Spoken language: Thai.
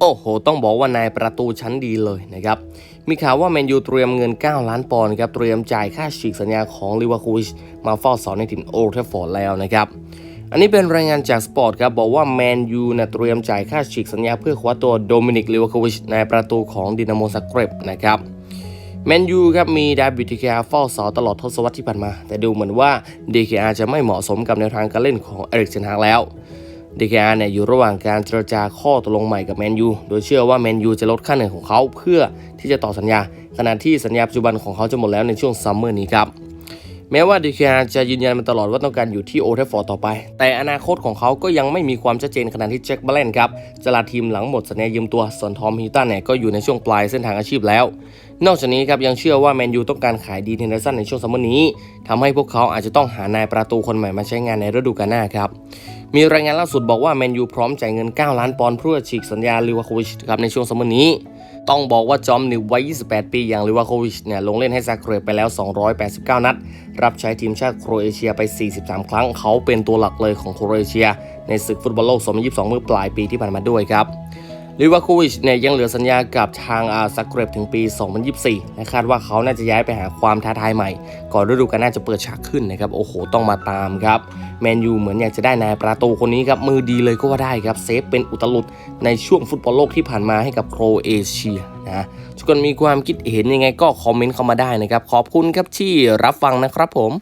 โอ้โห ต้องบอกว่านายประตูชั้นดีเลยนะครับ มีข่าวว่าแมนยูเตรียมเงิน 9 ล้านปอนด์ครับ เตรียมจ่ายค่าฉีกสัญญาของลิเวอร์พูลมาเฝ้าสอนในถิ่นโอลด์แทฟฟอร์ดแล้วนะครับ อันนี้เป็นรายงานจากสปอร์ตครับ บอกว่าแมนยูนะเตรียมจ่ายค่าฉีกสัญญาเพื่อคว้าตัวโดมินิกลิเวอร์พูลนายประตูของดินาโมซักเรบนะครับแมนยูครับมีดาบิดดีเคอาเฝ้าเสาตลอดทศวรรษที่ผ่านมา แต่ดูเหมือนว่าดีเคอาจะไม่เหมาะสมกับแนวทางการเล่นของเอริกเซนฮากแล้ว ดีเคอาเนี่ยอยู่ระหว่างการเจรจาข้อตกลงใหม่กับแมนยูโดยเชื่อว่าแมนยูจะลดค่าเหนื่อยของเขาเพื่อที่จะต่อสัญญา ขณะที่สัญญาปัจจุบันของเขาจะหมดแล้วในช่วงซัมเมอร์นี้ครับ แม้ว่าดีเคอาจะยืนยันมาตลอดว่าต้องการอยู่ที่โอเทฟฟอร์ต่อไป แต่อนาคตของเขาก็ยังไม่มีความชัดเจนขณะที่แจ็คบาเลนครับจะลาทีมหลังหมดสัญญายืมตัวส่วนทอมฮิตันเนี่ยก็อยู่ในช่วงปลายเส้นทางอาชีพแล้ว นอกจากนี้ครับยังเชื่อว่าแมนยูต้องการขายดีเทนเดอร์สันในช่วงซัมเมอร์นี้ทำให้พวกเขาอาจจะต้องหานายประตูคนใหม่มาใช้งานในฤดูกาลหน้าครับมีรายงานล่าสุดบอกว่าแมนยูพร้อมจ่ายเงิน 9 ล้านปอนด์เพื่อฉีกสัญญาลิวาโควิชครับในช่วงซัมเมอร์นี้ ต้องบอกว่าจอมนิววัย 28 ปีอย่างลิวาโควิชเนี่ยลงเล่นให้ซาเกรบไปแล้ว 289 นัด รับใช้ทีมชาติโครเอเชียไป 43 ครั้ง เขาเป็นตัวหลักเลยของโครเอเชีย ในศึกฟุตบอลโลก 2022 เมื่อปลายปีที่ผ่านมาด้วยครับ ลิวาโควิชเนี่ยยังเหลือสัญญากับทางอาซักเรบถึงปี 2024 และคาดว่าเขาน่าจะย้ายไปหาความท้าทายใหม่ ก่อนฤดูกาลน่าจะเปิดฉากขึ้นนะครับ โอ้โห ต้องมาตามครับ แมนยูเหมือนอยากจะได้นายประตูคนนี้ครับ มือดีเลยก็ว่าได้ครับ เซฟเป็นอุตลุดในช่วงฟุตบอลโลกที่ผ่านมาให้กับโครเอเชียนะทุกคนมีความคิดเห็นยังไงก็คอมเมนต์เข้ามาได้นะครับ ขอบคุณครับที่รับฟังนะครับผม